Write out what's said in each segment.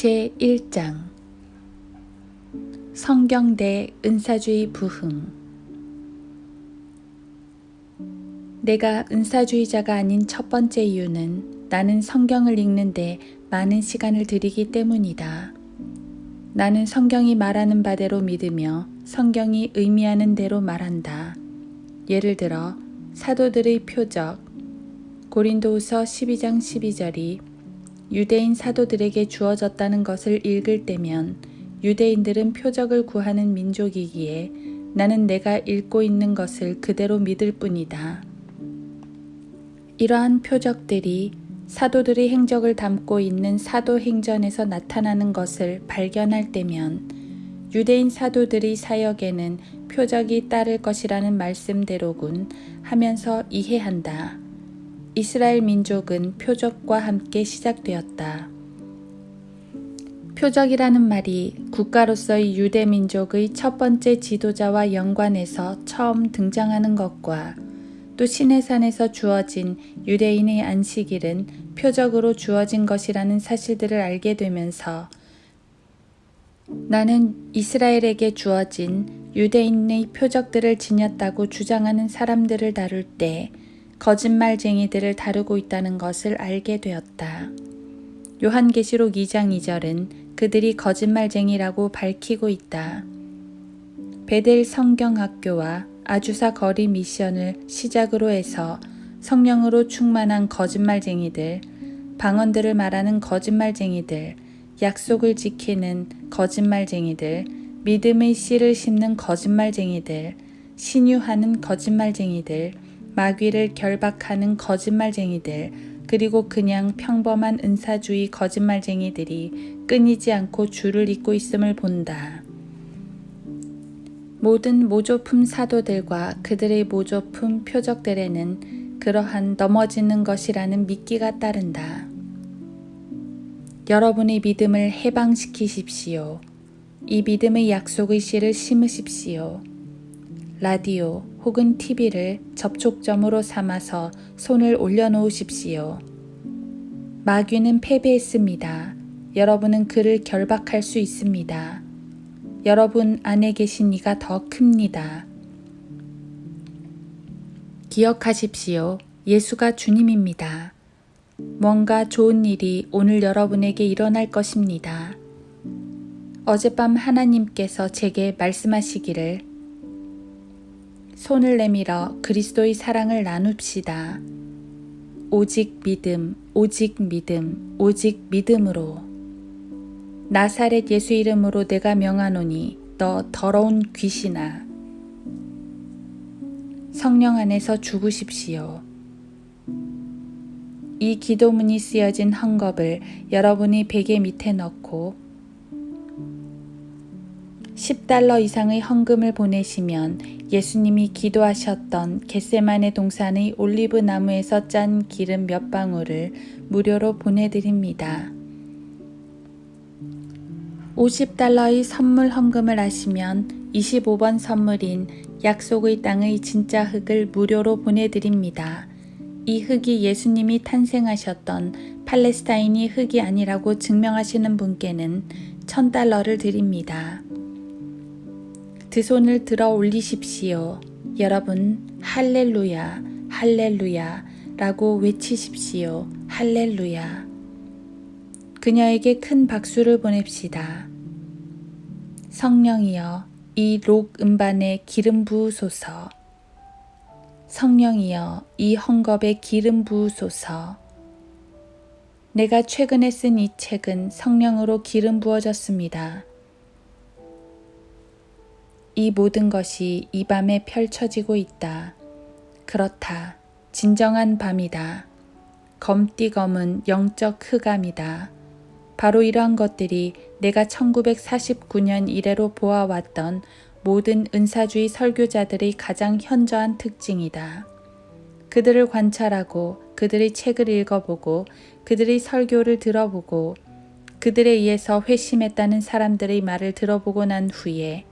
제1장 성경대 은사주의 부흥 내가 은사주의자가 아닌 첫 번째 이유는 나는 성경을 읽는데 많은 시간을 들이기 때문이다. 나는 성경이 말하는 바대로 믿으며 성경이 의미하는 대로 말한다. 예를 들어 사도들의 표적 고린도후서 12장 12절이 유대인 사도들에게 주어졌다는 것을 읽을 때면 유대인들은 표적을 구하는 민족이기에 나는 내가 읽고 있는 것을 그대로 믿을 뿐이다. 이러한 표적들이 사도들의 행적을 담고 있는 사도행전에서 나타나는 것을 발견할 때면 유대인 사도들의 사역에는 표적이 따를 것이라는 말씀대로군 하면서 이해한다. 이스라엘 민족은 표적과 함께 시작되었다. 표적이라는 말이 국가로서의 유대 민족의 첫 번째 지도자와 연관해서 처음 등장하는 것과 또 시내산에서 주어진 유대인의 안식일은 표적으로 주어진 것이라는 사실들을 알게 되면서 나는 이스라엘에게 주어진 유대인의 표적들을 지녔다고 주장하는 사람들을 다룰 때 거짓말쟁이들을 다루고 있다는 것을 알게 되었다. 요한계시록 2장 2절은 그들이 거짓말쟁이라고 밝히고 있다. 베델 성경학교와 아주사 거리 미션을 시작으로 해서 성령으로 충만한 거짓말쟁이들, 방언들을 말하는 거짓말쟁이들, 약속을 지키는 거짓말쟁이들, 믿음의 씨를 심는 거짓말쟁이들, 신유하는 거짓말쟁이들, 마귀를 결박하는 거짓말쟁이들, 그리고 그냥 평범한 은사주의 거짓말쟁이들이 끊이지 않고 줄을 잇고 있음을 본다. 모든 모조품 사도들과 그들의 모조품 표적들에는 그러한 넘어지는 것이라는 미끼가 따른다. 여러분의 믿음을 해방시키십시오. 이 믿음의 약속의 씨를 심으십시오. 라디오 혹은 TV를 접촉점으로 삼아서 손을 올려놓으십시오. 마귀는 패배했습니다. 여러분은 그를 결박할 수 있습니다. 여러분 안에 계신 이가 더 큽니다. 기억하십시오. 예수가 주님입니다. 뭔가 좋은 일이 오늘 여러분에게 일어날 것입니다. 어젯밤 하나님께서 제게 말씀하시기를 손을 내밀어 그리스도의 사랑을 나눕시다. 오직 믿음, 오직 믿음, 오직 믿음으로. 나사렛 예수 이름으로 내가 명하노니 너 더러운 귀신아. 성령 안에서 죽으십시오. 이 기도문이 쓰여진 헝겊을 여러분이 베개 밑에 넣고 10달러 이상의 헌금을 보내시면 예수님이 기도하셨던 겟세만의 동산의 올리브 나무에서 짠 기름 몇 방울을 무료로 보내드립니다. 50달러의 선물 헌금을 하시면 25번 선물인 약속의 땅의 진짜 흙을 무료로 보내드립니다. 이 흙이 예수님이 탄생하셨던 팔레스타인이 흙이 아니라고 증명하시는 분께는 1000달러를 드립니다. 두 손을 들어 올리십시오. 여러분, 할렐루야, 할렐루야 라고 외치십시오. 할렐루야. 그녀에게 큰 박수를 보냅시다. 성령이여, 이 록 음반에 기름 부으소서. 성령이여, 이 헝겊에 기름 부으소서. 내가 최근에 쓴 이 책은 성령으로 기름 부어졌습니다. 이 모든 것이 이 밤에 펼쳐지고 있다. 그렇다. 진정한 밤이다. 검띠검은 영적 흑암이다. 바로 이러한 것들이 내가 1949년 이래로 보아왔던 모든 은사주의 설교자들의 가장 현저한 특징이다. 그들을 관찰하고 그들의 책을 읽어보고 그들의 설교를 들어보고 그들에 의해서 회심했다는 사람들의 말을 들어보고 난 후에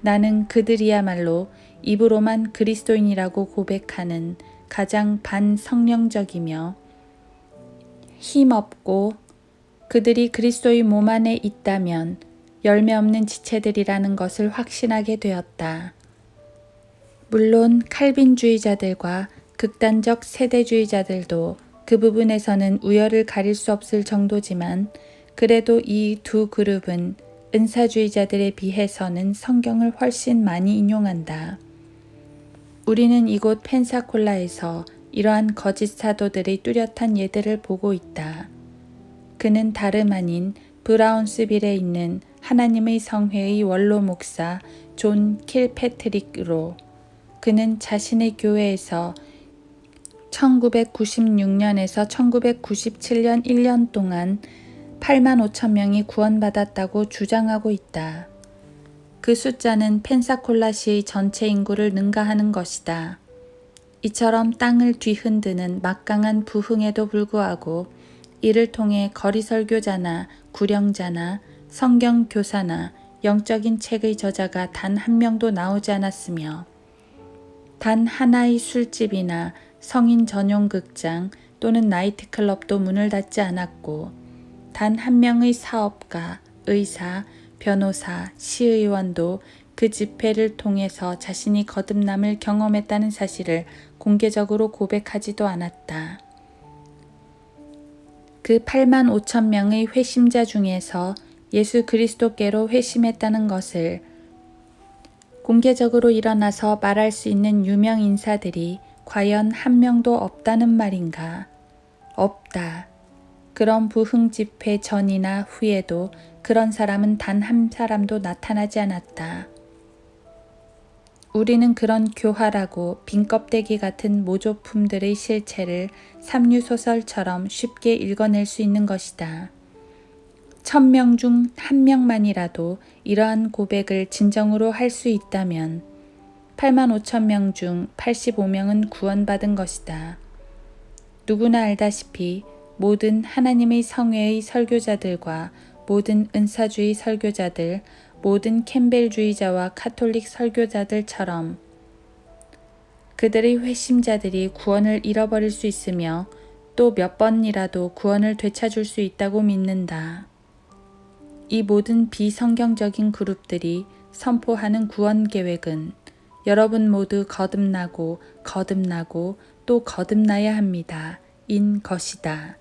나는 그들이야말로 입으로만 그리스도인이라고 고백하는 가장 반성령적이며 힘없고 그들이 그리스도의 몸 안에 있다면 열매 없는 지체들이라는 것을 확신하게 되었다. 물론 칼빈주의자들과 극단적 세대주의자들도 그 부분에서는 우열을 가릴 수 없을 정도지만 그래도 이 두 그룹은 은사주의자들에 비해서는 성경을 훨씬 많이 인용한다. 우리는 이곳 펜사콜라에서 이러한 거짓 사도들의 뚜렷한 예들을 보고 있다. 그는 다름 아닌 브라운스빌에 있는 하나님의 성회의 원로 목사 존 킬패트릭으로 그는 자신의 교회에서 1996년에서 1997년 1년 동안 8만 5천 명이 구원받았다고 주장하고 있다. 그 숫자는 펜사콜라시의 전체 인구를 능가하는 것이다. 이처럼 땅을 뒤흔드는 막강한 부흥에도 불구하고 이를 통해 거리 설교자나 구령자나 성경 교사나 영적인 책의 저자가 단 한 명도 나오지 않았으며 단 하나의 술집이나 성인 전용 극장 또는 나이트클럽도 문을 닫지 않았고 단 한 명의 사업가, 의사, 변호사, 시의원도 그 집회를 통해서 자신이 거듭남을 경험했다는 사실을 공개적으로 고백하지도 않았다. 그 8만 5천 명의 회심자 중에서 예수 그리스도께로 회심했다는 것을 공개적으로 일어나서 말할 수 있는 유명 인사들이 과연 한 명도 없다는 말인가? 없다. 그런 부흥 집회 전이나 후에도 그런 사람은 단 한 사람도 나타나지 않았다. 우리는 그런 교활하고 빈 껍데기 같은 모조품들의 실체를 삼류소설처럼 쉽게 읽어낼 수 있는 것이다. 천 명 중 한 명만이라도 이러한 고백을 진정으로 할 수 있다면 8만 5천 명 중 85명은 구원받은 것이다. 누구나 알다시피 모든 하나님의 성회의 설교자들과 모든 은사주의 설교자들, 모든 캠벨주의자와 카톨릭 설교자들처럼 그들의 회심자들이 구원을 잃어버릴 수 있으며 또 몇 번이라도 구원을 되찾을 수 있다고 믿는다. 이 모든 비성경적인 그룹들이 선포하는 구원 계획은 여러분 모두 거듭나고 거듭나고 또 거듭나야 합니다. 인 것이다.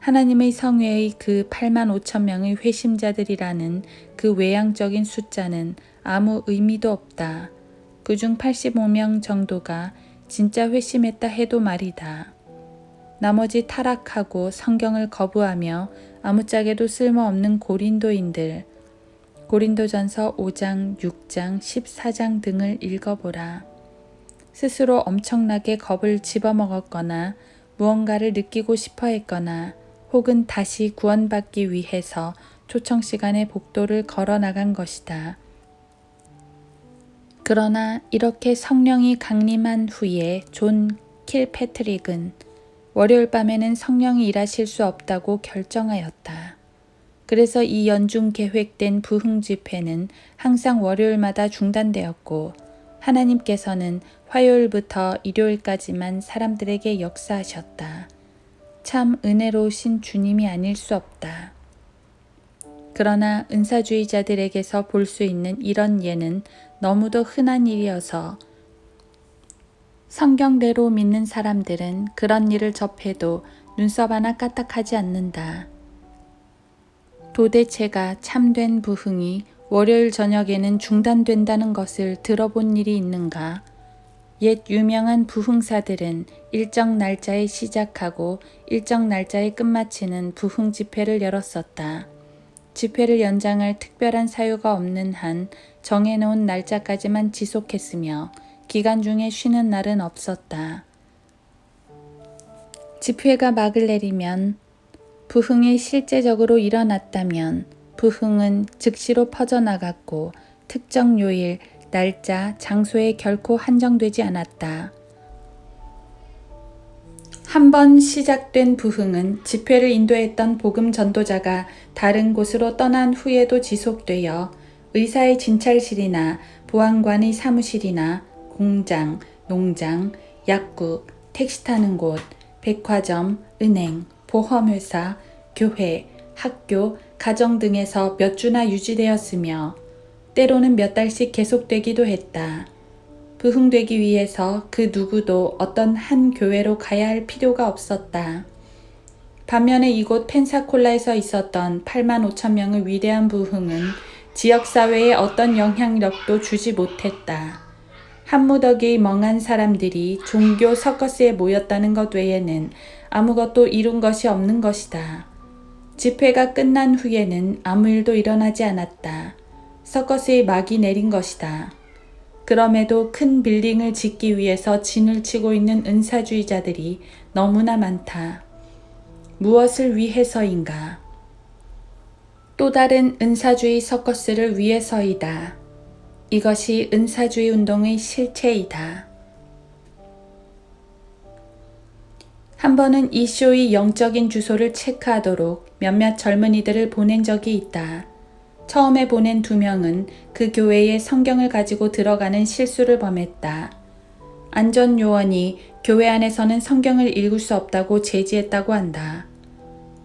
하나님의 성회의 그 8만 5천 명의 회심자들이라는 그 외향적인 숫자는 아무 의미도 없다. 그 중 85명 정도가 진짜 회심했다 해도 말이다. 나머지 타락하고 성경을 거부하며 아무짝에도 쓸모없는 고린도인들, 고린도전서 5장, 6장, 14장 등을 읽어보라. 스스로 엄청나게 겁을 집어먹었거나 무언가를 느끼고 싶어 했거나 혹은 다시 구원받기 위해서 초청 시간의 복도를 걸어 나간 것이다. 그러나 이렇게 성령이 강림한 후에 존 킬패트릭은 월요일 밤에는 성령이 일하실 수 없다고 결정하였다. 그래서 이 연중 계획된 부흥 집회는 항상 월요일마다 중단되었고 하나님께서는 화요일부터 일요일까지만 사람들에게 역사하셨다. 참 은혜로우신 주님이 아닐 수 없다. 그러나 은사주의자들에게서 볼 수 있는 이런 예는 너무도 흔한 일이어서 성경대로 믿는 사람들은 그런 일을 접해도 눈썹 하나 까딱하지 않는다. 도대체가 참된 부흥이 월요일 저녁에는 중단된다는 것을 들어본 일이 있는가? 옛 유명한 부흥사들은 일정 날짜에 시작하고 일정 날짜에 끝마치는 부흥 집회를 열었었다. 집회를 연장할 특별한 사유가 없는 한 정해놓은 날짜까지만 지속했으며 기간 중에 쉬는 날은 없었다. 집회가 막을 내리면 부흥이 실제적으로 일어났다면 부흥은 즉시로 퍼져나갔고 특정 요일, 날짜, 장소에 결코 한정되지 않았다. 한 번 시작된 부흥은 집회를 인도했던 복음 전도자가 다른 곳으로 떠난 후에도 지속되어 의사의 진찰실이나 보안관의 사무실이나 공장, 농장, 약국, 택시 타는 곳, 백화점, 은행, 보험회사, 교회, 학교, 가정 등에서 몇 주나 유지되었으며 때로는 몇 달씩 계속되기도 했다. 부흥되기 위해서 그 누구도 어떤 한 교회로 가야 할 필요가 없었다. 반면에 이곳 펜사콜라에서 있었던 8만 5천 명의 위대한 부흥은 지역사회에 어떤 영향력도 주지 못했다. 한 무더기의 멍한 사람들이 종교 서커스에 모였다는 것 외에는 아무것도 이룬 것이 없는 것이다. 집회가 끝난 후에는 아무 일도 일어나지 않았다. 서커스의 막이 내린 것이다. 그럼에도 큰 빌딩을 짓기 위해서 진을 치고 있는 은사주의자들이 너무나 많다. 무엇을 위해서인가? 또 다른 은사주의 서커스를 위해서이다. 이것이 은사주의 운동의 실체이다. 한 번은 이 쇼의 영적인 주소를 체크하도록 몇몇 젊은이들을 보낸 적이 있다. 처음에 보낸 두 명은 그 교회에 성경을 가지고 들어가는 실수를 범했다. 안전 요원이 교회 안에서는 성경을 읽을 수 없다고 제지했다고 한다.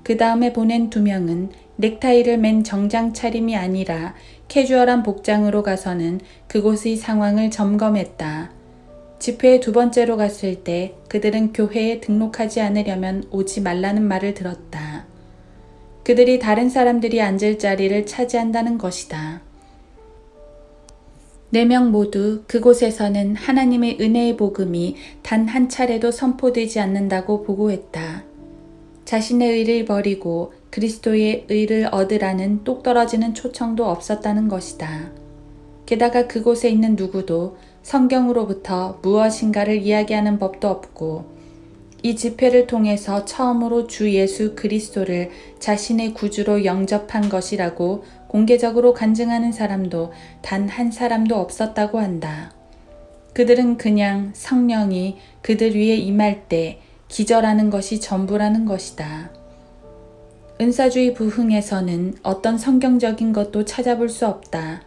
그 다음에 보낸 두 명은 넥타이를 맨 정장 차림이 아니라 캐주얼한 복장으로 가서는 그곳의 상황을 점검했다. 집회에 두 번째로 갔을 때 그들은 교회에 등록하지 않으려면 오지 말라는 말을 들었다. 그들이 다른 사람들이 앉을 자리를 차지한다는 것이다. 네 명 모두 그곳에서는 하나님의 은혜의 복음이 단 한 차례도 선포되지 않는다고 보고했다. 자신의 의를 버리고 그리스도의 의를 얻으라는 똑 떨어지는 초청도 없었다는 것이다. 게다가 그곳에 있는 누구도 성경으로부터 무엇인가를 이야기하는 법도 없고 이 집회를 통해서 처음으로 주 예수 그리스도를 자신의 구주로 영접한 것이라고 공개적으로 간증하는 사람도 단 한 사람도 없었다고 한다. 그들은 그냥 성령이 그들 위에 임할 때 기절하는 것이 전부라는 것이다. 은사주의 부흥에서는 어떤 성경적인 것도 찾아볼 수 없다.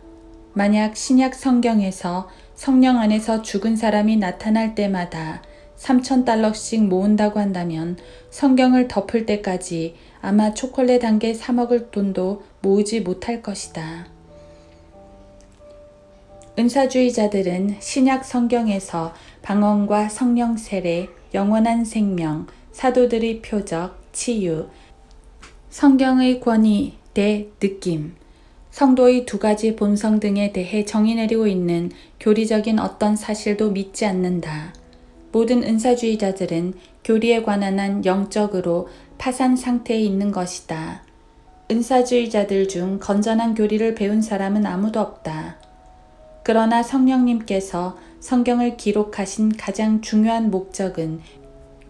만약 신약 성경에서 성령 안에서 죽은 사람이 나타날 때마다 3천 달러씩 모은다고 한다면 성경을 덮을 때까지 아마 초콜릿 한 개 사먹을 돈도 모으지 못할 것이다. 은사주의자들은 신약 성경에서 방언과 성령 세례, 영원한 생명, 사도들의 표적, 치유, 성경의 권위 대 느낌, 성도의 두 가지 본성 등에 대해 정의 내리고 있는 교리적인 어떤 사실도 믿지 않는다. 모든 은사주의자들은 교리에 관한 한 영적으로 파산 상태에 있는 것이다. 은사주의자들 중 건전한 교리를 배운 사람은 아무도 없다. 그러나 성령님께서 성경을 기록하신 가장 중요한 목적은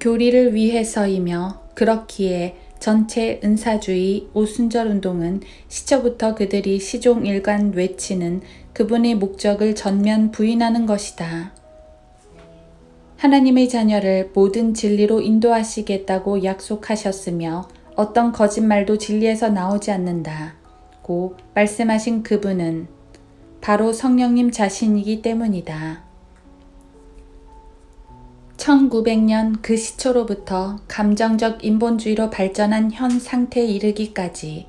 교리를 위해서이며 그렇기에 전체 은사주의 오순절 운동은 시초부터 그들이 시종 일관 외치는 그분의 목적을 전면 부인하는 것이다. 하나님의 자녀를 모든 진리로 인도하시겠다고 약속하셨으며 어떤 거짓말도 진리에서 나오지 않는다 고 말씀하신 그분은 바로 성령님 자신이기 때문이다. 1900년 그 시초로부터 감정적 인본주의로 발전한 현 상태에 이르기까지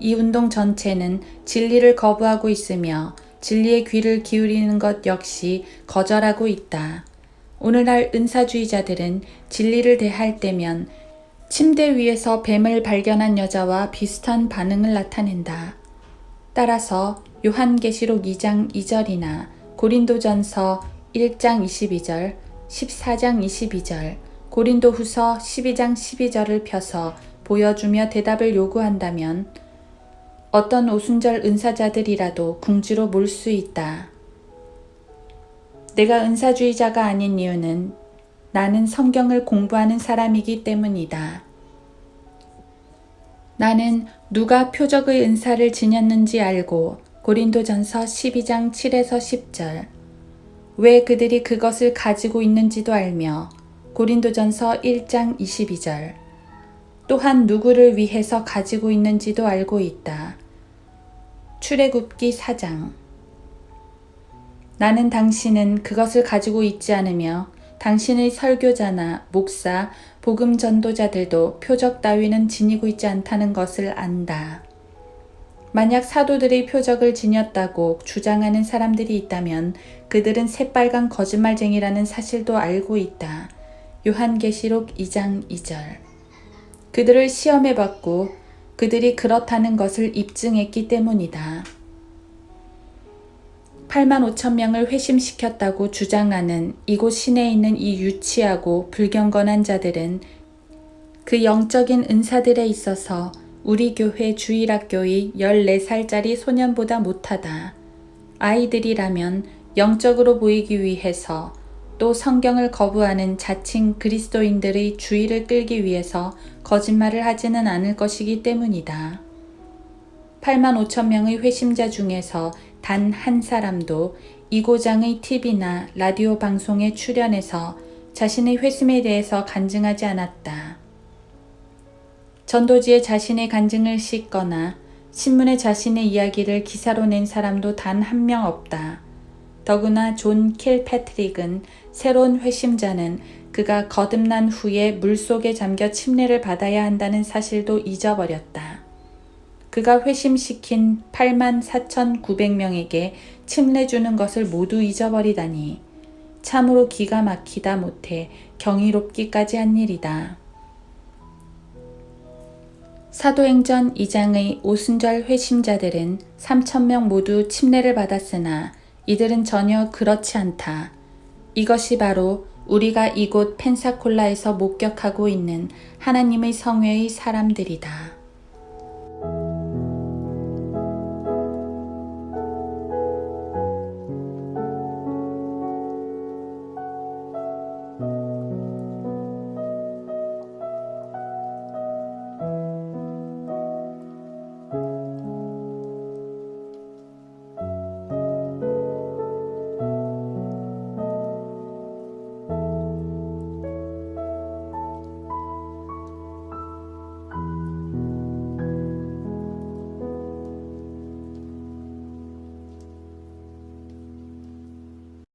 이 운동 전체는 진리를 거부하고 있으며 진리의 귀를 기울이는 것 역시 거절하고 있다. 오늘날 은사주의자들은 진리를 대할 때면 침대 위에서 뱀을 발견한 여자와 비슷한 반응을 나타낸다. 따라서 요한계시록 2장 2절이나 고린도전서 1장 22절, 14장 22절, 고린도 후서 12장 12절을 펴서 보여주며 대답을 요구한다면 어떤 오순절 은사자들이라도 궁지로 몰 수 있다. 내가 은사주의자가 아닌 이유는 나는 성경을 공부하는 사람이기 때문이다. 나는 누가 표적의 은사를 지녔는지 알고 고린도전서 12장 7에서 10절 왜 그들이 그것을 가지고 있는지도 알며 고린도전서 1장 22절 또한 누구를 위해서 가지고 있는지도 알고 있다. 출애굽기 4장 나는 당신은 그것을 가지고 있지 않으며 당신의 설교자나 목사, 복음 전도자들도 표적 따위는 지니고 있지 않다는 것을 안다. 만약 사도들이 표적을 지녔다고 주장하는 사람들이 있다면 그들은 새빨간 거짓말쟁이라는 사실도 알고 있다. 요한계시록 2장 2절. 그들을 시험해 봤고 그들이 그렇다는 것을 입증했기 때문이다. 8만 5천 명을 회심시켰다고 주장하는 이곳 시내에 있는 이 유치하고 불경건한 자들은 그 영적인 은사들에 있어서 우리 교회 주일학교의 14살짜리 소년보다 못하다. 아이들이라면 영적으로 보이기 위해서 또 성경을 거부하는 자칭 그리스도인들의 주의를 끌기 위해서 거짓말을 하지는 않을 것이기 때문이다. 8만 5천 명의 회심자 중에서 단 한 사람도 이 고장의 TV나 라디오 방송에 출연해서 자신의 회심에 대해서 간증하지 않았다. 전도지에 자신의 간증을 싣거나 신문에 자신의 이야기를 기사로 낸 사람도 단 한 명 없다. 더구나 존 킬패트릭은 새로운 회심자는 그가 거듭난 후에 물속에 잠겨 침례를 받아야 한다는 사실도 잊어버렸다. 그가 회심시킨 8만 4,900명에게 침례 주는 것을 모두 잊어버리다니 참으로 기가 막히다 못해 경이롭기까지 한 일이다. 사도행전 2장의 오순절 회심자들은 3천명 모두 침례를 받았으나 이들은 전혀 그렇지 않다. 이것이 바로 우리가 이곳 펜사콜라에서 목격하고 있는 하나님의 성회의 사람들이다.